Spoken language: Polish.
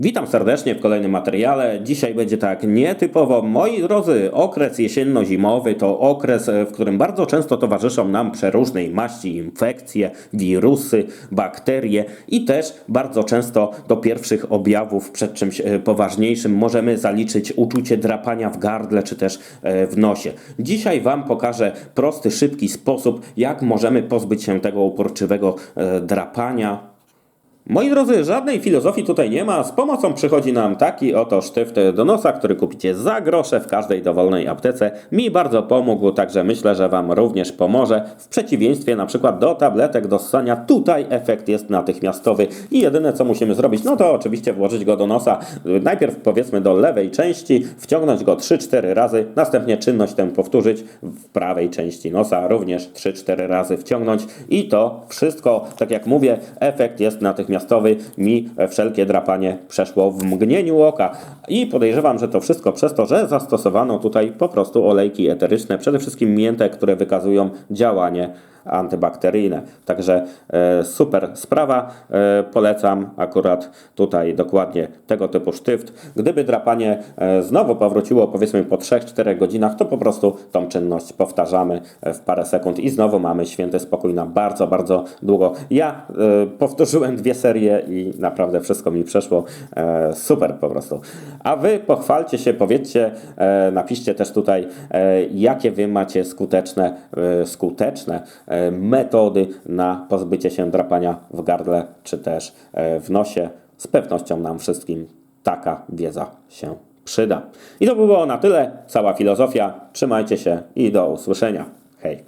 Witam serdecznie w kolejnym materiale. Dzisiaj będzie tak nietypowo. Moi drodzy, okres jesienno-zimowy to okres, e, w którym bardzo często towarzyszą nam przeróżnej maści infekcje, wirusy, bakterie i też bardzo często do pierwszych objawów przed czymś e, poważniejszym możemy zaliczyć uczucie drapania w gardle czy też e, w nosie. Dzisiaj Wam pokażę prosty, szybki sposób, jak możemy pozbyć się tego uporczywego drapania. Moi drodzy, żadnej filozofii tutaj nie ma. Z pomocą przychodzi nam taki oto sztyft do nosa, który kupicie za grosze w każdej dowolnej aptece. Mi bardzo pomógł, także myślę, że Wam również pomoże. W przeciwieństwie na przykład do tabletek do ssania, tutaj efekt jest natychmiastowy i jedyne co musimy zrobić, no to oczywiście włożyć go do nosa. Najpierw powiedzmy do lewej części, wciągnąć go 3-4 razy, następnie czynność tę powtórzyć w prawej części nosa, również 3-4 razy wciągnąć i to wszystko, tak jak mówię, efekt jest natychmiastowy. Mi wszelkie drapanie przeszło w mgnieniu oka. I podejrzewam, że to wszystko przez to, że zastosowano tutaj po prostu olejki eteryczne, przede wszystkim mięte, które wykazują działanie antybakteryjne. Także e, super sprawa. E, polecam akurat tutaj dokładnie tego typu sztyft. Gdyby drapanie e, znowu powróciło powiedzmy po 3-4 godzinach, to po prostu tą czynność powtarzamy w parę sekund i znowu mamy święty spokój na bardzo, bardzo długo. Ja powtórzyłem dwie serie i naprawdę wszystko mi przeszło. Super po prostu. A wy pochwalcie się, powiedzcie, napiszcie też tutaj, jakie wy macie skuteczne, skuteczne metody na pozbycie się drapania w gardle czy też e, w nosie. Z pewnością nam wszystkim taka wiedza się przyda. I to by było na tyle. Cała filozofia. Trzymajcie się i do usłyszenia. Hej.